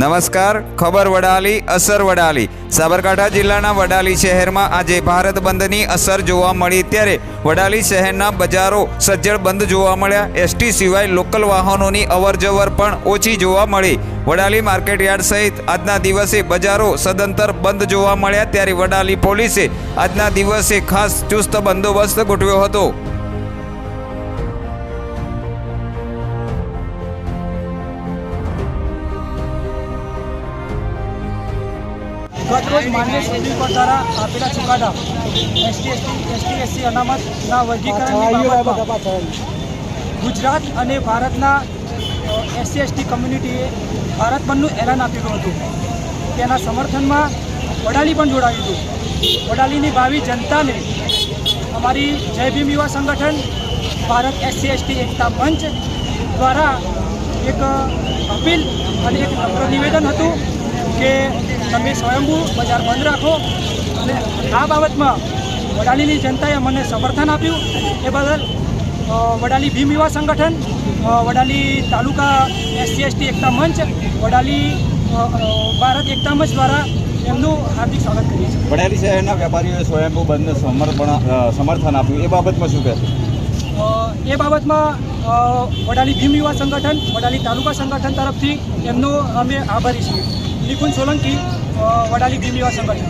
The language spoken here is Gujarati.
નમસ્કાર, ખબર વડાલી, અસર વડાલી. સાબરકાંઠા જિલ્લાના વડાલી શહેરમાં આજે ભારત બંધની અસર જોવા મળી ત્યારે વડાલી શહેરના બજારો સજ્જડ બંધ જોવા મળ્યા. એસટી સિવાય લોકલ વાહનોની અવરજવર પણ ઓછી જોવા મળી. વડાલી માર્કેટયાર્ડ સહિત આજના દિવસે બજારો સદંતર બંધ જોવા મળ્યા ત્યારે વડાલી પોલીસે આજના દિવસે ખાસ ચુસ્ત બંદોબસ્ત ગોઠવ્યો હતો. ગતરોજ માન્ય સુપ્રીમ કોર્ટ દ્વારા આપેલા ચુકાદા એસટી એસટી એસટી એસસી અનામતના વર્ગીકરણની બાબતમાં ગુજરાત અને ભારતના એસસી એસટી કમ્યુનિટીએ ભારત બંધનું એલાન આપેલું હતું. તેના સમર્થનમાં વડાલી પણ જોડાયું હતું. વડાલીની ભાવિ જનતાને અમારી જય ભીમ યુવા સંગઠન ભારત એસસી એસટી એકતા મંચ દ્વારા એક અપીલ અને એક નિવેદન હતું કે તમે સ્વયંભૂ બજાર બંધ રાખો અને આ બાબતમાં વડાલીની જનતાએ મને સમર્થન આપ્યું. એ બદલ વડાલી ભીમ યુવા સંગઠન વડાલી તાલુકા એસસી એસટી એકતા મંચ વડાલી ભારત એકતા મંચ દ્વારા એમનું હાર્દિક સ્વાગત કરીએ છીએ. વડાલી શહેરના વેપારીઓએ સ્વયંભૂ બંધને સમર્પણ સમર્થન આપ્યું. એ બાબતમાં શું કહેશો? એ બાબતમાં વડાલી ભીમ યુવા સંગઠન વડાલી તાલુકા સંગઠન તરફથી એમનો અમે આભારી છીએ. નિકુંજ સોલંકી અ, વડાલી ભીમ યુવા સંગઠન